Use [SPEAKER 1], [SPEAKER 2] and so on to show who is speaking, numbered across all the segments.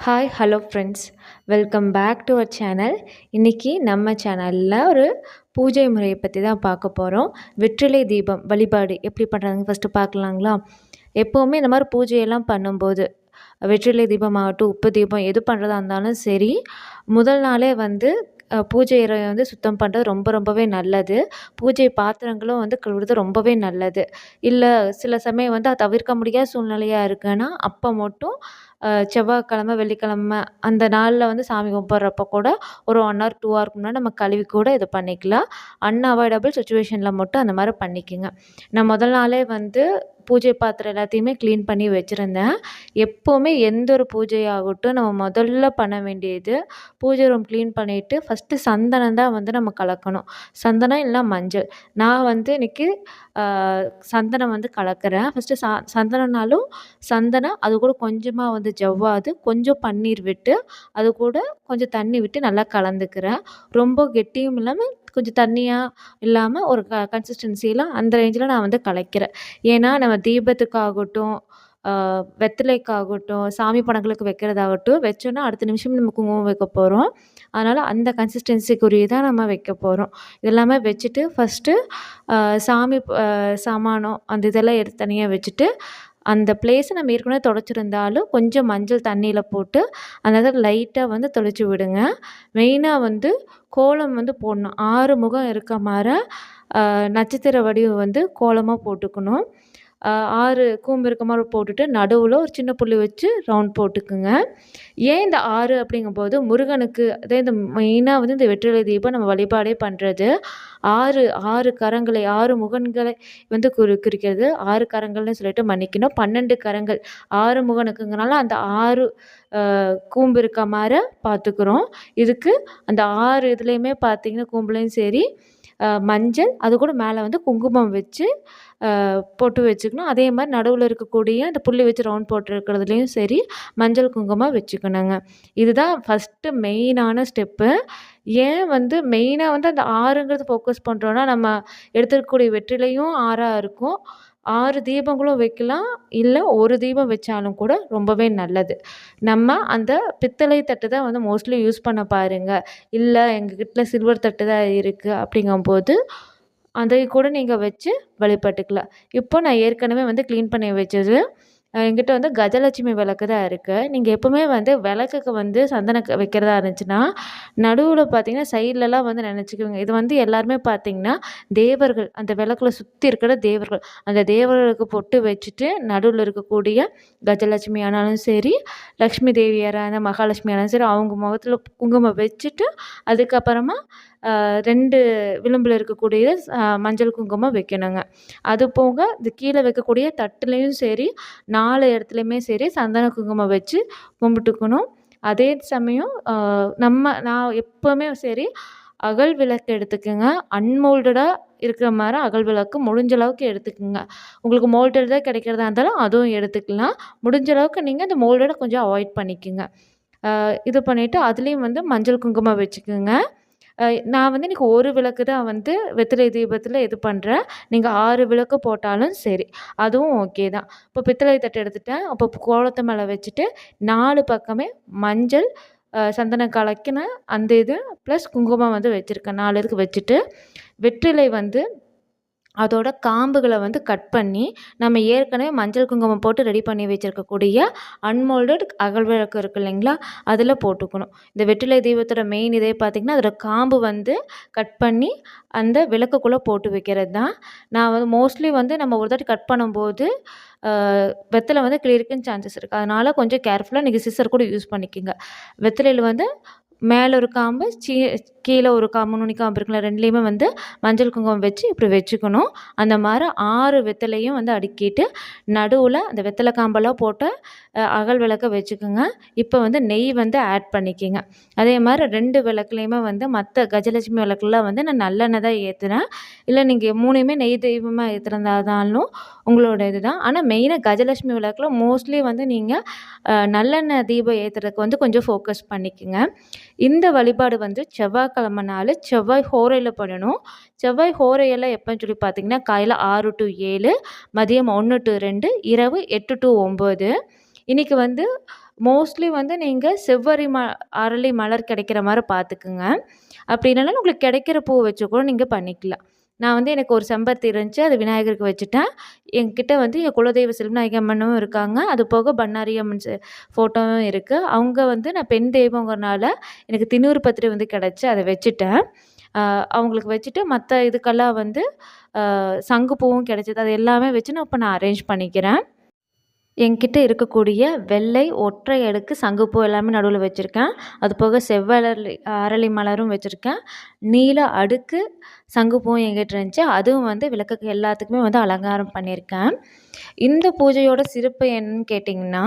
[SPEAKER 1] Hi hello friends welcome back to our channel இன்றைக்கி நம்ம சேனலில் ஒரு பூஜை முறையை பற்றி தான் பார்க்க போகிறோம் வெற்றிலை தீபம் வழிபாடு எப்படி பண்ணுறாங்க ஃபஸ்ட்டு பார்க்கலாங்களா? எப்போவுமே இந்த மாதிரி பூஜையெல்லாம் பண்ணும்போது வெற்றிலை தீபம் ஆகட்டும் உப்பு தீபம் எது பண்ணுறதா இருந்தாலும் சரி முதல் நாளே வந்து பூஜை அறையை வந்து சுத்தம் பண்ணுறது ரொம்ப ரொம்பவே நல்லது. பூஜை பாத்திரங்களும் வந்து கழுவுறது ரொம்பவே நல்லது. இல்லை சில சமயம் வந்து அதை தவிர்க்க முடியாத சூழ்நிலையாக இருக்குன்னா அப்போ மட்டும் செவ்வாய்க்கிழமை வெள்ளிக்கிழமை அந்த நாளில் வந்து சாமி கும்பிட்றப்ப கூட ஒரு ஒன் ஹவர் டூ ஹவருக்கு முன்னாடி நம்ம கழுவி கூட இது பண்ணிக்கலாம். அன்அவாய்டபுள் சுச்சுவேஷனில் மட்டும் அந்த மாதிரி பண்ணிக்கோங்க. நான் முதல் நாளே வந்து பூஜை பாத்திரம் எல்லாத்தையுமே க்ளீன் பண்ணி வச்சுருந்தேன். எப்போவுமே எந்த ஒரு பூஜை ஆகட்டும் நம்ம முதல்ல பண்ண வேண்டியது பூஜை ரூம் க்ளீன் பண்ணிவிட்டு ஃபஸ்ட்டு சந்தனம் தான் வந்து நம்ம கலக்கணும். சந்தனம் இல்லை மஞ்சள். நான் வந்து இன்றைக்கி சந்தனம் வந்து கலக்கிறேன். ஃபஸ்ட்டு ச சந்தனம்னாலும் சந்தனம் அது கூட கொஞ்சமாக வந்து ஜவ்வாது கொஞ்சம் பன்னீர் விட்டு அது கூட கொஞ்சம் தண்ணி விட்டு நல்லா கலந்துக்கிறேன். ரொம்ப கெட்டியும் இல்லாமல் கொஞ்சம் தண்ணியாக இல்லாமல் ஒரு க கன்சிஸ்டன்சியில் அந்த ரேஞ்சில் நான் வந்து கலைக்கிறேன். ஏன்னா நம்ம தீபத்துக்காகட்டும் வெத்தலைக்காகட்டும் சாமி படங்களுக்கு வைக்கிறதாகட்டும் வச்சோன்னா அடுத்த நிமிஷம் நம்ம குங்குமம் வைக்க போகிறோம் அதனால் அந்த கன்சிஸ்டன்சிக்குரிய தான் நம்ம வைக்க போகிறோம் இதெல்லாமே வச்சுட்டு ஃபஸ்ட்டு சாமி சாமானம் அந்த இதெல்லாம் எடுத்து தனியாக வச்சுட்டு அந்த பிளேஸை நம்ம ஏற்கனவே தொடச்சிருந்தாலும் கொஞ்சம் மஞ்சள் தண்ணியில் போட்டு அந்த இடத்துல லைட்டாக வந்து தொளிச்சு விடுங்க. மெயினாக வந்து கோலம் வந்து போடணும். ஆறு முகம் இருக்க மாதிரி நட்சத்திர வடிவம் வந்து கோலமாக போட்டுக்கணும். ஆறு கூம்பு இருக்க மாதிரி போட்டுட்டு நடுவில் ஒரு சின்ன புள்ளி வச்சு ரவுண்ட் போட்டுக்குங்க. ஏன் இந்த ஆறு அப்படிங்கும்போது முருகனுக்கு அதே இந்த மெயினாக வந்து இந்த வெற்றிலை தீபம் நம்ம வழிபாடே பண்ணுறது ஆறு ஆறு கரங்களை ஆறு முகன்களை வந்து குறி குறிக்கிறது. ஆறு கரங்கள்னு சொல்லிட்டு மன்னிக்கணும். பன்னெண்டு கரங்கள் ஆறு முகனுக்குங்கனால அந்த ஆறு ஆஹ் கூம்பு இருக்க மாதிரி பார்த்துக்குறோம் இதுக்கு அந்த ஆறு இதுலேயுமே பார்த்தீங்கன்னா கூம்புலையும் சரி மஞ்சள் அது கூட மேலே வந்து குங்குமம் வச்சு போட்டு பொட்டு வச்சுக்கணும். அதே மாதிரி நடுவில் இருக்கக்கூடிய அந்த புள்ளி வச்சு ரவுண்ட் போட்டிருக்கிறதுலையும் சரி மஞ்சள் குங்குமம் வச்சுக்கணுங்க. இதுதான் ஃபஸ்ட்டு மெயினான ஸ்டெப்பு ஏன் வந்து மெயினாக வந்து அந்த ஆறுங்கிறது ஃபோக்கஸ் பண்ணுறோன்னா நம்ம எடுத்துருக்கக்கூடிய வெற்றிலையும் ஆறாக இருக்கும். ஆறு தீபங்களும் வைக்கலாம். இல்லை ஒரு தீபம் வச்சாலும் கூட ரொம்பவே நல்லது. நம்ம அந்த பித்தளை தட்டு தான் வந்து மோஸ்ட்லி யூஸ் பண்ண பாருங்கள் இல்லை எங்கள் கிட்ட சில்வர் தட்டு தான் இருக்குது அப்படிங்கும்போது அதை கூட நீங்கள் வச்சு வழிபட்டுக்கலாம். இப்போ நான் ஏற்கனவே வந்து க்ளீன் பண்ணி வச்சது என்கிட்ட வந்து கஜலட்சுமி விளக்கு தான் இருக்குது நீங்கள் எப்போவுமே வந்து விளக்குக்கு வந்து சந்தனம் க- வைக்கிறதா இருந்துச்சுன்னா நடுவில் பார்த்தீங்கன்னா சைட்லலாம் வந்து நினச்சிக்கோங்க இது வந்து எல்லாருமே பார்த்தீங்கன்னா தேவர்கள் அந்த விளக்குல சுற்றி இருக்கிற தேவர்கள் அந்த தேவர்களுக்கு பொட்டு வச்சுட்டு நடுவில் இருக்கக்கூடிய கஜலட்சுமி ஆனாலும் சரி லக்ஷ்மி தேவியாராக இருந்தால் மகாலட்சுமி ஆனாலும் சரி அவங்க முகத்தில் குங்குமம் வச்சுட்டு அதுக்கப்புறமா ரெண்டு விளிம்பில் இருக்கக்கூடிய மஞ்சள் குங்குமம் வைக்கணுங்க. அது போக இது கீழே வைக்கக்கூடிய தட்டுலேயும் சரி நாலு இடத்துலையுமே சரி சந்தன குங்குமம் வச்சு கும்பிட்டுக்கணும். அதே சமயம் நம்ம நான் எப்போவுமே சரி அகல் விளக்கு எடுத்துக்கோங்க. அன்மோல்டடாக இருக்கிற மாதிரி அகல் விளக்கு முடிஞ்ச அளவுக்கு எடுத்துக்கோங்க. உங்களுக்கு மோல்டடாக கிடைக்கிறதா இருந்தாலும் அதுவும் எடுத்துக்கலாம். முடிஞ்ச அளவுக்கு நீங்கள் அந்த மோல்டடை கொஞ்சம் அவாய்ட் பண்ணிக்கோங்க. இது பண்ணிவிட்டு அதுலேயும் வந்து மஞ்சள் குங்குமம் வச்சுக்கோங்க. நான் வந்து இன்றைக்கி ஒரு விளக்கு தான் வந்து வெற்றிலை தீபத்தில் இது பண்ணுறேன் நீங்கள் ஆறு விளக்கு போட்டாலும் சரி அதுவும் ஓகே தான். இப்போ பித்தளை தட்டு எடுத்துட்டேன். அப்போ கோலத்தை மேலே வச்சுட்டு நாலு பக்கமே மஞ்சள் சந்தனம் கலக்கின அந்த இது ப்ளஸ் குங்குமம் வந்து வச்சுருக்கேன். நாலு இதுக்கு வச்சுட்டு வெற்றிலை வந்து அதோட காம்புகளை வந்து கட் பண்ணி நம்ம ஏற்கனவே மஞ்சள் குங்குமம் போட்டு ரெடி பண்ணி வச்சுருக்கக்கூடிய அன்மோல்டட் அகல் விளக்கு இருக்கு இல்லைங்களா? அதில் போட்டுக்கணும். இந்த வெற்றிலை தீபத்தோட மெயின் இதே பார்த்திங்கன்னா அதோட காம்பு வந்து கட் பண்ணி அந்த விளக்குக்குள்ளே போட்டு வைக்கிறது தான் நான் வந்து மோஸ்ட்லி வந்து நம்ம ஒரு தாட்டி கட் பண்ணும்போது வெத்தலை வந்து கிளியருக்குன்னு சான்சஸ் இருக்குது அதனால் கொஞ்சம் கேர்ஃபுல்லாக நீங்கள் சிசர் கூட யூஸ் பண்ணிக்கோங்க. வெத்தலையில் வந்து மேலே ஒரு காம்பு சீ கீழே ஒரு காம்பு நுனி காம்பு இருக்குல்ல ரெண்டுலேயுமே வந்து மஞ்சள் குங்குமம் வச்சு இப்படி வச்சுக்கணும். அந்த மாதிரி ஆறு வெத்தலையும் வந்து அடுக்கிட்டு நடுவில் அந்த வெத்தலை காம்பெல்லாம் போட்டு அகல் விளக்க வச்சுக்கோங்க. இப்போ வந்து நெய் வந்து ஆட் பண்ணிக்கிங்க. அதே மாதிரி ரெண்டு விளக்குலையுமே வந்து மற்ற கஜலட்சுமி விளக்குலாம் வந்து நான் நல்லெண்ணெய் தான் ஏற்றுனேன் இல்லை நீங்கள் மூணுமே நெய் தெய்வமாக ஏற்றுறதாலும் உங்களோட இது தான் ஆனால் மெயினாக கஜலட்சுமி விளக்கில் மோஸ்ட்லி வந்து நீங்கள் நல்லெண்ணெய் தீபம் ஏற்றுறதுக்கு வந்து கொஞ்சம் ஃபோக்கஸ் பண்ணிக்கோங்க. இந்த வழிபாடு வந்து செவ்வாய்க்கிழமை நாள் செவ்வாய் ஹோரையில் பண்ணணும். செவ்வாய் ஹோரையெல்லாம் எப்போன்னு சொல்லி பார்த்தீங்கன்னா காலையில் ஆறு டு ஏழு மதியம் ஒன்று டு ரெண்டு இரவு எட்டு டு ஒம்பது இன்றைக்கி வந்து மோஸ்ட்லி வந்து நீங்கள் செவ்வரி ம அரளி மலர் கிடைக்கிற மாதிரி பார்த்துக்குங்க அப்படி இல்லைனா உங்களுக்கு கிடைக்கிற பூ வச்சு கூட நீங்கள் பண்ணிக்கலாம். நான் வந்து எனக்கு ஒரு செம்பருத்தி இருந்துச்சு அது விநாயகருக்கு வச்சுட்டேன். என்கிட்ட வந்து என் குலதெய்வ செல்வநாயகி அம்மனும் இருக்காங்க. அது போக பண்ணாரி அம்மன் ஃபோட்டோவும் இருக்குது அவங்க வந்து நான் பெண் தெய்வங்கிறனால எனக்கு திண்ணூறு பத்திரி வந்து கிடச்சி அதை வச்சுட்டேன். அவங்களுக்கு வச்சுட்டு மற்ற இதுக்கெல்லாம் வந்து சங்குப்பூவும் கிடச்சிது. அது எல்லாமே வச்சு நான் இப்போ நான் அரேஞ்ச் பண்ணிக்கிறேன். என்கிட்ட இருக்கக்கூடிய வெள்ளை ஒற்றை அடுக்கு சங்குப்பூ எல்லாமே நடுவில் வச்சுருக்கேன். அது போக செவ்வரளி அரளி மலரும் வச்சுருக்கேன். நீல அடுக்கு சங்குப்பூவும் என்கிட்ட இருந்துச்சு. அதுவும் வந்து விளக்குக்கு எல்லாத்துக்குமே வந்து அலங்காரம் பண்ணியிருக்கேன். இந்த பூஜையோட சிறப்பு என்னன்னு கேட்டிங்கன்னா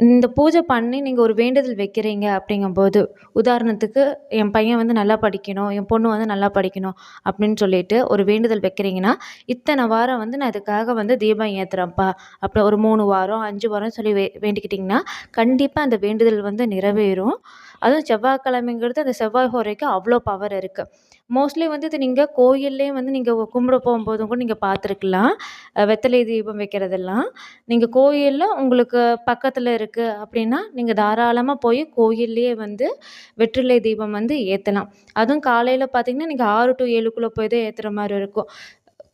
[SPEAKER 1] இந்த பூஜை பண்ணி நீங்கள் ஒரு வேண்டுதல் வைக்கிறீங்க அப்படிங்கும்போது உதாரணத்துக்கு என் பையன் வந்து நல்லா படிக்கணும் என் பொண்ணு வந்து நல்லா படிக்கணும் அப்படின்னு சொல்லிட்டு ஒரு வேண்டுதல் வைக்கிறீங்கன்னா இத்தனை வாரம் வந்து நான் இதுக்காக வந்து தீபம் ஏற்றுறேன்ப்பா அப்புறம் ஒரு மூணு வாரம் அஞ்சு வாரம் சொல்லி வே வேண்டிக்கிட்டிங்கன்னா கண்டிப்பாக அந்த வேண்டுதல் வந்து நிறைவேறும். அதுவும் செவ்வாய்க்கிழமைங்கிறது அந்த செவ்வாய் ஹோரைக்கு அவ்வளோ பவர் இருக்குது மோஸ்ட்லி வந்து இது நீங்கள் கோயில்லேயும் வந்து நீங்கள் கும்பிட போகும்போதும் கூட நீங்கள் பார்த்துருக்கலாம். வெத்தலை தீபம் வைக்கிறதெல்லாம். நீங்கள் கோயிலில் உங்களுக்கு பக்கத்தில் இருக்குது அப்படின்னா நீங்கள் தாராளமாக போய் கோயில்லையே வந்து வெற்றிலை தீபம் வந்து ஏற்றலாம் அதுவும் காலையில் பார்த்தீங்கன்னா நீங்கள் ஆறு டு ஏழுக்குள்ளே போய் தான் ஏற்றுற மாதிரி இருக்கும்.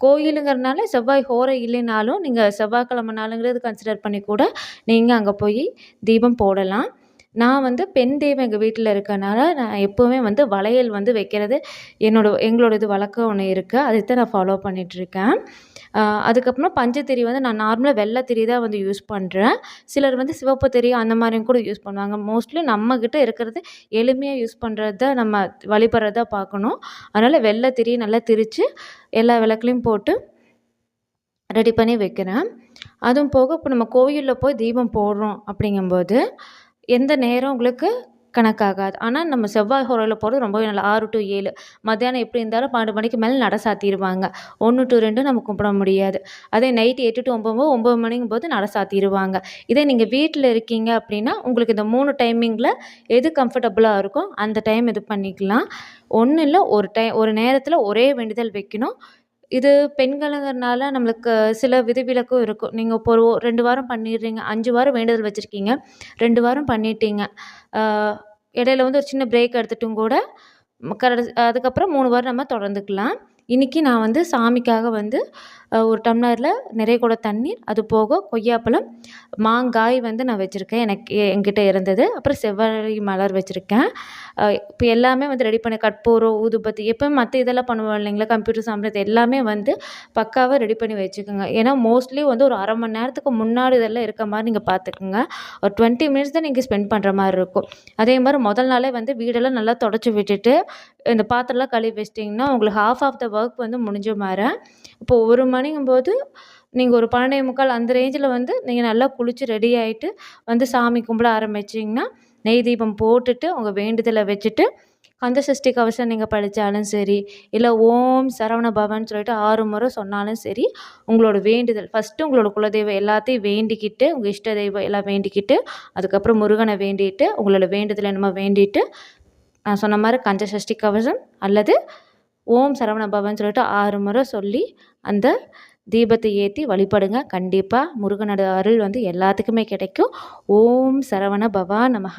[SPEAKER 1] கோயிலுங்கிறனால செவ்வாய் ஹோரை இல்லைனாலும் நீங்கள் செவ்வாய்க்கிழமை நாளுங்கிறது கன்சிடர் பண்ணி கூட நீங்கள் அங்கே போய் தீபம் போடலாம். நான் வந்து பெண் தெய்வம் எங்கள் வீட்டில் இருக்கனால நான் எப்போவுமே வந்து வளையல் வந்து வைக்கிறது என்னோட எங்களோட இது வழக்கம் ஒன்று இருக்குது அதை தான் நான் ஃபாலோ பண்ணிகிட்ருக்கேன் அதுக்கப்புறம் பஞ்சத்திரி வந்து நான் நார்மலாக வெள்ளை திரி தான் வந்து யூஸ் பண்ணுறேன் சிலர் வந்து சிவப்பு திரி அந்த மாதிரியும் கூட யூஸ் பண்ணுவாங்க. மோஸ்ட்லி நம்மக்கிட்ட இருக்கிறது எளிமையாக யூஸ் பண்ணுறது தான் நம்ம வழிபடுறதா பார்க்கணும். அதனால் வெள்ளை திரி நல்லா திரித்து எல்லா விளக்குலையும் போட்டு ரெடி பண்ணி வைக்கிறேன். அதுவும் போக இப்போ நம்ம கோயிலில் போய் தீபம் போடுறோம் அப்படிங்கும்போது எந்த நேரம் உங்களுக்கு கணக்காகாது. ஆனால் நம்ம செவ்வாய் ஹோரையில் போகிறது ரொம்பவே நல்லா. ஆறு டு ஏழு. மத்தியானம் எப்படி இருந்தாலும் பன்னெண்டு மணிக்கு மேலே நட சாத்திடுவாங்க ஒன்று டு ரெண்டு நம்ம கும்பிட முடியாது. அதே நைட்டு எட்டு டு ஒம்பது ஒம்பது மணிங்கும் போது நட சாத்திடுவாங்க இதே நீங்கள் வீட்டில் இருக்கீங்க அப்படின்னா உங்களுக்கு இந்த மூணு டைமிங்கில் எது கம்ஃபர்டபுளாக இருக்கோ அந்த டைம் இது பண்ணிக்கலாம். ஒன்றும் இல்லை ஒரு டைம் ஒரு நேரத்தில் ஒரே வேண்டுதல் வைக்கணும். இது பெண்களுங்கிறனால நம்மளுக்கு சில விதிவிலக்கும் இருக்கும். நீங்கள் இப்போ ஒரு ரெண்டு வாரம் பண்ணிடுறீங்க அஞ்சு வாரம் வேண்டுதல் வச்சுருக்கீங்க ரெண்டு வாரம் பண்ணிட்டீங்க. இடையில வந்து ஒரு சின்ன பிரேக் எடுத்துட்டும் கூட கட அதுக்கப்புறம் மூணு வாரம் நம்ம தொடர்ந்துக்கலாம். இன்றைக்கி நான் வந்து சாமிக்காக வந்து ஒரு டம்ளரில் நிறைய கூட தண்ணீர் அது போக கொய்யாப்பழம் மாங்காய் வந்து நான் வச்சுருக்கேன். எனக்கு என்கிட்ட இருந்தது. அப்புறம் செவ்வழி மலர் வச்சுருக்கேன். இப்போ எல்லாமே வந்து ரெடி பண்ணி கற்பூரம் ஊதுபத்தி எப்போயும் மற்ற இதெல்லாம் பண்ணுவோம் இல்லைங்களா? கம்ப்யூட்டர் சாம்பிரத்தை எல்லாமே வந்து பக்காவாக ரெடி பண்ணி வச்சுக்கோங்க. ஏன்னா மோஸ்ட்லி வந்து ஒரு அரை மணி நேரத்துக்கு முன்னாடி இதெல்லாம் இருக்க மாதிரி நீங்கள் பார்த்துக்குங்க. ஒரு டுவெண்ட்டி மினிட்ஸ் தான் நீங்கள் ஸ்பெண்ட் பண்ணுற மாதிரி இருக்கும். அதே மாதிரி முதல் நாளே வந்து வீடெல்லாம் நல்லா தொடச்சி விட்டுட்டு இந்த பாத்திரம்லாம் கழுவி வச்சிட்டிங்கன்னா உங்களுக்கு ஹாஃப் ஆஃப் த ஒர்க் வந்து முடிஞ்ச மாதிரி. இப்போ ஒரு மணி மணிங்கும்போது நீங்கள் ஒரு பன்னெண்டே முக்கால் அந்த ரேஞ்சில் வந்து நீங்கள் நல்லா குளித்து ரெடி ஆகிட்டு வந்து சாமி கும்பிட ஆரம்பிச்சிங்கன்னா நெய் தீபம் போட்டுட்டு உங்கள் வேண்டுதலை வச்சுட்டு கந்த சஷ்டி கவசம் நீங்கள் படித்தாலும் சரி இல்லை ஓம் சரவண பவன் சொல்லிட்டு ஆறு முறை சொன்னாலும் சரி உங்களோட வேண்டுதல் ஃபஸ்ட்டு உங்களோட குலதெய்வம் எல்லாத்தையும் வேண்டிக்கிட்டு உங்கள் இஷ்ட தெய்வம் எல்லாம் வேண்டிக்கிட்டு அதுக்கப்புறம் முருகனை வேண்டிட்டு உங்களோட வேண்டுதல் என்னமோ வேண்டிட்டு நான் சொன்ன மாதிரி கந்த சஷ்டி கவசம் அல்லது ஓம் சரவண பவன் சொல்லிட்டு ஆறு முறை சொல்லி அந்த தீபத்தை ஏற்றி வழிபடுங்க. கண்டிப்பாக முருகனோட அருள் வந்து எல்லாத்துக்குமே கிடைக்கும். ஓம் சரவண பவா நமக.